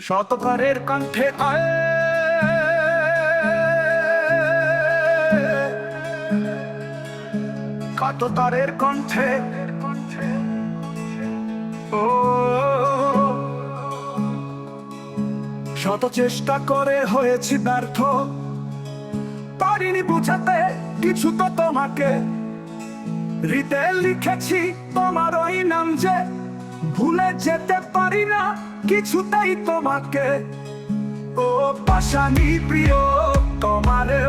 শতকারের কণ্ঠে আয়। কাততারের কণ্ঠে? ও। শত চেষ্টা করে হয়েছি ব্যর্থ। পারিনি বুঝাতে কিছু তো তোমাকে। হৃদে লিখেছি তোমার ওই নাম যে ভুলে যেতে পারি না কিছুতেই তোমাকে। ও পাশানি প্রিয় তোমারে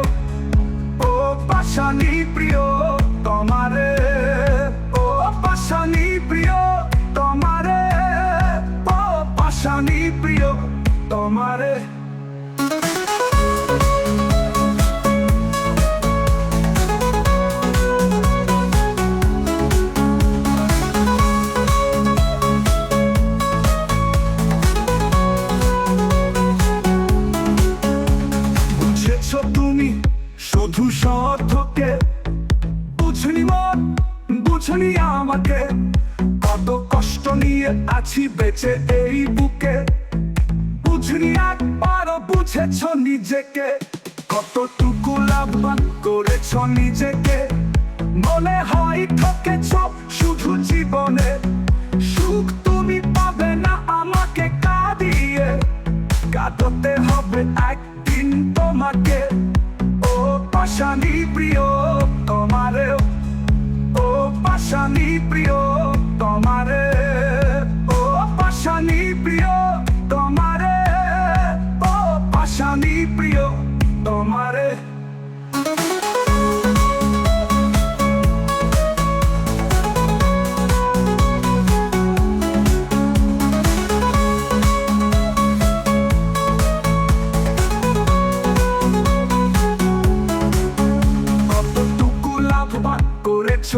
ও পাশানি প্রিয়, তোমারে। ও পাশানি প্রিয়, তোমারে। ও পাশানি প্রিয়, তোমারে। শুধু স্বার্থকে বুঝনি মন, বুঝনি আমাকে। কত কষ্ট নিয়ে আছি বেঁচে এই বুকে। বুঝনি একবারও বুঝেছ নিজেকে। কতটুকু লাভবান করেছ নিজেকে। মনে হয় ঠকেছ শুধু জীবনে। সুখ তুমি পাবে না আমাকে কাঁদিয়ে। কাঁদতে হবে একদিন তোমাকে। পাশানি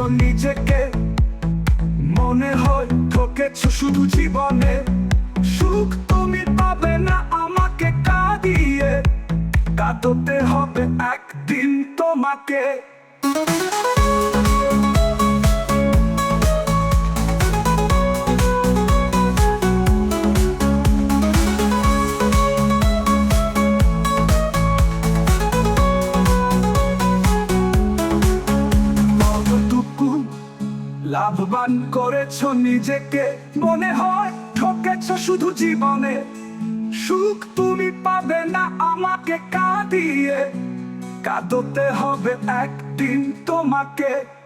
নিজেকে। মনে হয় ঠকেছ শুধু জীবনে। সুখ তুমি পাবে না আমাকে কাঁদিয়ে। কাঁদতে হবে একদিন তোমাকে। লাভবান করেছ নিজেকে। মনে হয় ঠকেছ শুধু জীবনে। সুখ তুমি পাবে না আমাকে কাঁদিয়ে। কাঁদতে হবে একদিন তোমাকে।